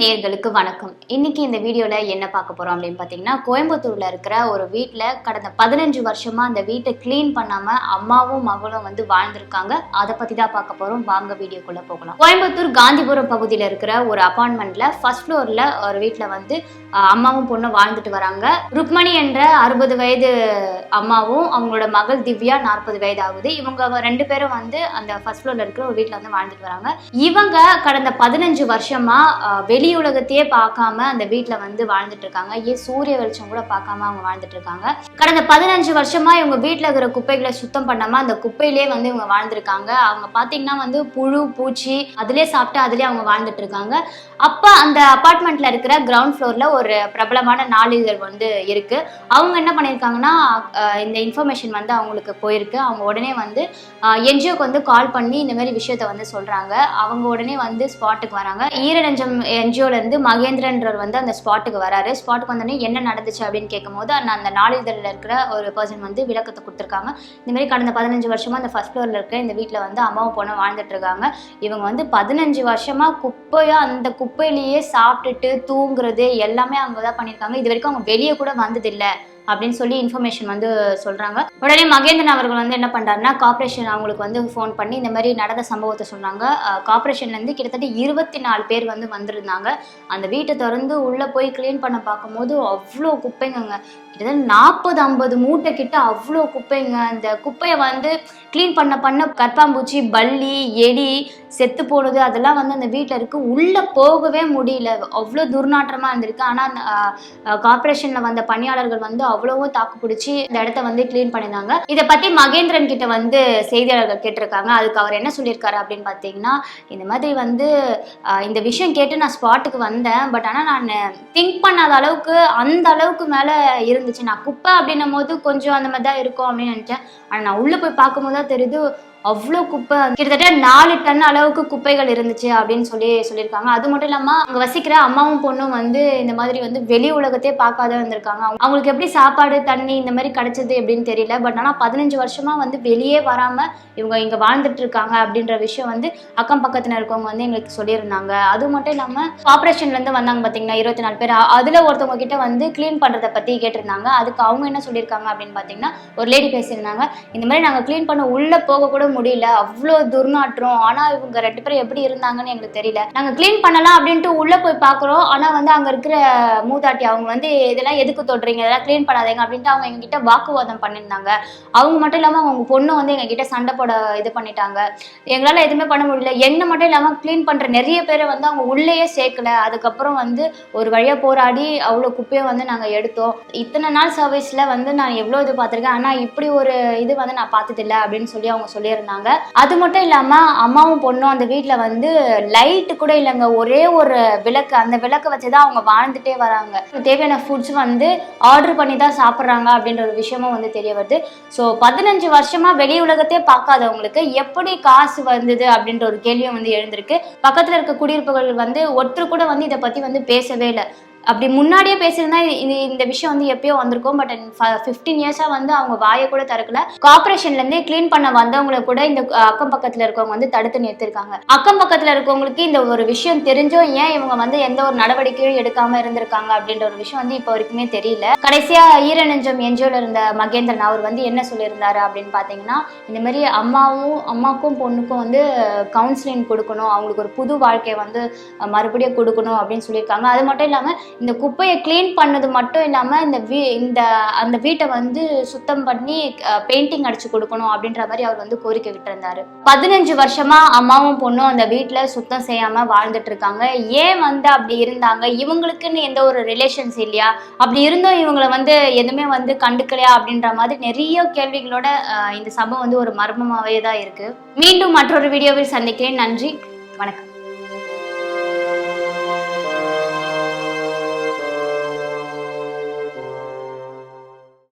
நேர்களுக்கு வணக்கம். இன்னைக்கு இந்த வீடியோல என்ன பார்க்க போறோம் அப்படின்னு பார்த்தீங்கன்னா கோயம்புத்தூர்ல இருக்கிற ஒரு வீட்டில் கடந்த பதினஞ்சு வருஷமா அந்த வீட்டை க்ளீன் பண்ணாம அம்மாவும் மகளும் வந்து வாழ்ந்திருக்காங்க. அதை பத்தி தான் பார்க்க போறோம். வாங்க வீடியோக்குள்ள போகலாம். கோயம்புத்தூர் காந்திபுரம் பகுதியில் இருக்கிற ஒரு அபார்ட்மெண்ட்ல ஃபர்ஸ்ட் ஃப்ளோர்ல ஒரு வீட்டில் வந்து அம்மாவும் பொண்ணும் வாழ்ந்துட்டு வராங்க. ருக்மணி என்ற அறுபது வயது அம்மாவும் அவங்களோட மகள் திவ்யா நாற்பது வயது ஆகுது இவங்க ரெண்டு பேரும் வந்து அந்த ஃபர்ஸ்ட் ஃப்ளோர்ல இருக்கிற ஒரு வீட்டில் வந்து வாழ்ந்துட்டு வராங்க. இவங்க கடந்த பதினஞ்சு வருஷமா வெளி வெளி உலகத்தையே பார்க்காம அந்த வீட்டில் வந்து வாழ்ந்துட்டு இருக்காங்க ஏன் சூரிய வெளிச்சம் கூட பார்க்காம அவங்க வாழ்ந்துட்டு இருக்காங்க கடந்த பதினஞ்சு வருஷமா இவங்க வீட்டில் இருக்கிற குப்பைகளை சுத்தம் பண்ணாம அந்த குப்பையிலே வந்து இவங்க வாழ்ந்துருக்காங்க. அவங்க பார்த்தீங்கன்னா வந்து புழு பூச்சி அதிலே சாப்பிட்டு அதிலே அவங்க வாழ்ந்துட்டு இருக்காங்க அப்போ அந்த அப்பார்ட்மெண்ட்ல இருக்கிற கிரவுண்ட் ஃப்ளோர்ல ஒரு பிரபலமான நாளிதழ் வந்து இருக்கு. அவங்க என்ன பண்ணியிருக்காங்கன்னா இந்த இன்ஃபர்மேஷன் வந்து அவங்களுக்கு போயிருக்கு. அவங்க உடனே வந்து என்ஜிஓக்கு வந்து கால் பண்ணி இந்த மாதிரி விஷயத்த வந்து சொல்றாங்க. அவங்க உடனே வந்து ஸ்பாட்டுக்கு வராங்க. ஈரநெஞ்சம் என்ஜிஓ என்ஜிஓலேருந்து மகேந்திரன்றவர் வந்து அந்த ஸ்பாட்டுக்கு வராரு. ஸ்பாட்டுக்கு வந்தோடனே என்ன நடந்துச்சு அப்படின்னு கேட்கும்போது அந்த அந்த நாளிதழில் இருக்கிற ஒரு பர்சன் வந்து விளக்கத்தை கொடுத்துருக்காங்க. இந்தமாரி கடந்த பதினஞ்சு வருஷமாக அந்த ஃபர்ஸ்ட் ஃப்ளோரில் இருக்கிற இந்த வீட்டில் வந்து அம்மாவும் பொண்ணும் வாழ்ந்துட்டுருக்காங்க இவங்க வந்து பதினஞ்சு வருஷமாக குப்பையாக அந்த குப்பையிலேயே சாப்பிட்டுட்டு தூங்குறது எல்லாமே அவங்க தான் பண்ணியிருக்காங்க. இது வரைக்கும் அவங்க வெளியே கூட வந்ததில்லை. அப்படின்னு சொல்லி இன்ஃபர்மேஷன் வந்து சொல்றாங்க. உடனே மகேந்திரன் அவர்கள் வந்து என்ன பண்றாருன்னா கார்பரேஷன் அவங்களுக்கு வந்து ஃபோன் பண்ணி இந்த மாதிரி நடந்த சம்பவத்தை சொன்னாங்க. கார்ப்பரேஷன்ல இருந்து கிட்டத்தட்ட இருபத்தி நாலு பேர் வந்து வந்திருந்தாங்க. அந்த வீட்டை திறந்து உள்ள போய் க்ளீன் பண்ண பார்க்கும்போது அவ்வளோ குப்பைங்கங்க. கிட்டத்தட்ட நாற்பது ஐம்பது மூட்டை கிட்ட அவ்வளோ குப்பைங்க. அந்த குப்பையை வந்து க்ளீன் பண்ண பண்ண கற்பாம்பூச்சி பல்லி எடி செத்து போனது அதெல்லாம் வந்து அந்த வீட்டில் இருக்கு. உள்ளே போகவே முடியல. அவ்வளோ துர்நாற்றமாக இருந்திருக்கு. ஆனால் கார்பரேஷனில் வந்த பணியாளர்கள் வந்து அவ்வளவும் தாக்கு பிடிச்சி இந்த இடத்த வந்து க்ளீன் பண்ணியிருந்தாங்க. இதை பத்தி மகேந்திரன் கிட்ட வந்து செய்தியாளர்கள் கேட்டிருக்காங்க. அதுக்கு அவர் என்ன சொல்லியிருக்காரு அப்படின்னு பார்த்தீங்கன்னா இந்த மாதிரி வந்து இந்த விஷயம் கேட்டு நான் ஸ்பாட்டுக்கு வந்தேன். பட் ஆனால் நான் திங்க் பண்ணாத அளவுக்கு அந்த அளவுக்கு மேலே இருந்துச்சு. நான் குப்பை அப்படின்னும் போது கொஞ்சம் அந்த மாதிரி தான் இருக்கும் அப்படின்னு நினச்சேன். ஆனால் நான் உள்ளே போய் பார்க்கும்போது தான் தெரியுது அவ்வளோ குப்பை. கிட்டத்தட்ட நாலு டன் அளவுக்கு குப்பைகள் இருந்துச்சு அப்படின்னு சொல்லி சொல்லியிருக்காங்க. அது மட்டும் இல்லாமல் அங்கே வசிக்கிற அம்மாவும் பொண்ணும் வந்து இந்த மாதிரி வந்து வெளி உலகத்தையே பார்க்காத வந்திருக்காங்க அவங்க- அவங்களுக்கு எப்படி சாப்பாடு தண்ணி இந்த மாதிரி கிடைச்சது எப்படின்னு தெரியல. பட் ஆனால் பதினஞ்சு வருஷமா வந்து வெளியே வராமல் இவங்க இங்கே வாழ்ந்துட்டு இருக்காங்க அப்படின்ற விஷயம் வந்து அக்கம் பக்கத்தில் இருக்கவங்க வந்து எங்களுக்கு சொல்லியிருந்தாங்க. அது மட்டும் இல்லாமல் ஆப்ரேஷன்லேருந்து வந்தாங்க பார்த்தீங்கன்னா இருபத்தி நாலு பேர். அதில் அதுல ஒருத்தவங்க கிட்ட வந்து க்ளீன் பண்ணுறதை பற்றி கேட்டிருந்தாங்க. அதுக்கு அவங்க என்ன சொல்லியிருக்காங்க அப்படின்னு பார்த்தீங்கன்னா ஒரு லேடி பேசியிருந்தாங்க. இந்த மாதிரி நாங்கள் க்ளீன் பண்ண உள்ளே போக கூட முடியல. அவ்வளோ துர்நாற்றம். ஆனால் இவங்க ரெண்டு பேரும் எப்படி இருந்தாங்கன்னு எங்களுக்கு தெரியல. நாங்கள் க்ளீன் பண்ணலாம் அப்படின்ட்டு உள்ளே போய் பார்க்குறோம் ஆனால் வந்து அங்கே இருக்கிற மூதாட்டி அவங்க வந்து இதெல்லாம் எதுக்கு தொடுறீங்க? இதெல்லாம் க்ளீன் பண்ணாதீங்க. அப்படின்ட்டு அவங்க எங்ககிட்ட வாக்குவாதம் பண்ணியிருந்தாங்க. அவங்க மட்டும் இல்லாமல் அவங்க பொண்ணு வந்து எங்ககிட்ட சண்டை போட இது பண்ணிட்டாங்க. எங்களால் எதுவுமே பண்ண முடியல. என்ன மட்டும் இல்லாமல் க்ளீன் பண்ணுற நிறைய பேரை வந்து அவங்க உள்ளேயே சேர்க்கல. அதுக்கப்புறம் வந்து ஒரு வழியாக போராடி அவ்வளோ குப்பையை வந்து நாங்கள் எடுத்தோம். இத்தனை நாள் சர்வீஸில் வந்து நான் எவ்வளோ இது பார்த்துருக்கேன். ஆனால் இப்படி ஒரு இது வந்து நான் பார்த்ததில்ல அப்படின்னு சொல்லி அவங்க இருந்தாங்க. அது மட்டும் இல்லாமல் அம்மாவும் பொண்ணும் அந்த வீட்டில் வந்து லைட்டு கூட இல்லைங்க. ஒரே ஒரு விளக்கு அந்த விளக்கை வச்சு தான் அவங்க வாழ்ந்துட்டே வராங்க. தேவையான ஃபுட்ஸ் வந்து ஆர்டர் பண்ணி தான் சாப்பிட்றாங்க அப்படின்ற ஒரு விஷயமும் வந்து தெரிய வருது. ஸோ பதினஞ்சு வருஷமா வெளி உலகத்தையே பார்க்காதவங்களுக்கு எப்படி காசு வந்தது அப்படின்ற ஒரு கேள்வியும் வந்து எழுந்திருக்கு. பக்கத்தில் இருக்க குடியிருப்புகள் வந்து ஒருத்தர் கூட வந்து இதை பற்றி வந்து பேசவே இல்லை. அப்படி முன்னாடியே பேசியிருந்தா இது இந்த விஷயம் வந்து எப்பயோ வந்திருக்கும். பட் ஃபிஃப்டீன் இயர்ஸாக வந்து அவங்க வாயை கூட திறக்கல. கார்பரேஷன்லேருந்தே க்ளீன் பண்ண வந்தவங்களை கூட இந்த அக்கம் பக்கத்தில் இருக்கவங்க வந்து தடுத்து நிறுத்திருக்காங்க அக்கம் பக்கத்தில் இருக்கவங்களுக்கு இந்த ஒரு விஷயம் தெரிஞ்சும் ஏன் இவங்க வந்து எந்த ஒரு நடவடிக்கையும் எடுக்காம இருந்திருக்காங்க அப்படின்ற ஒரு விஷயம் வந்து இப்போ வரைக்குமே தெரியல. கடைசியா ஈரநெஞ்சம் என்ஜிஓல இருந்த மகேந்திரன் அவர் வந்து என்ன சொல்லியிருந்தாரு அப்படின்னு பார்த்தீங்கன்னா இந்த மாதிரி அம்மாவும் அம்மாக்கும் பொண்ணுக்கும் வந்து கவுன்சிலிங் கொடுக்கணும். அவங்களுக்கு ஒரு புது வாழ்க்கையை வந்து மறுபடியும் கொடுக்கணும் அப்படின்னு சொல்லியிருக்காங்க. அது மட்டும் இல்லாமல் இந்த குப்பையை க்ளீன் பண்ணது மட்டும் இல்லாமல் இந்த வீ இந்த அந்த வீட்டை வந்து சுத்தம் பண்ணி பெயிண்டிங் அடிச்சு கொடுக்கணும் அப்படின்ற மாதிரி அவர் வந்து கோரிக்கை விட்டிருந்தாரு. பதினஞ்சு வருஷமா அம்மாவும் பொண்ணும் அந்த வீட்டில் சுத்தம் செய்யாம வாழ்ந்துட்டு இருக்காங்க. ஏன் வந்து அப்படி இருந்தாங்க? இவங்களுக்குன்னு எந்த ஒரு ரிலேஷன்ஸ் இல்லையா? அப்படி இருந்தும் இவங்களை வந்து எதுவுமே வந்து கண்டுக்கலையா? அப்படின்ற மாதிரி நிறைய கேள்விகளோட இந்த சம்பவம் வந்து ஒரு மர்மமாகவே தான் இருக்கு. மீண்டும் மற்றொரு வீடியோவில் சந்திக்கிறேன். நன்றி. வணக்கம்.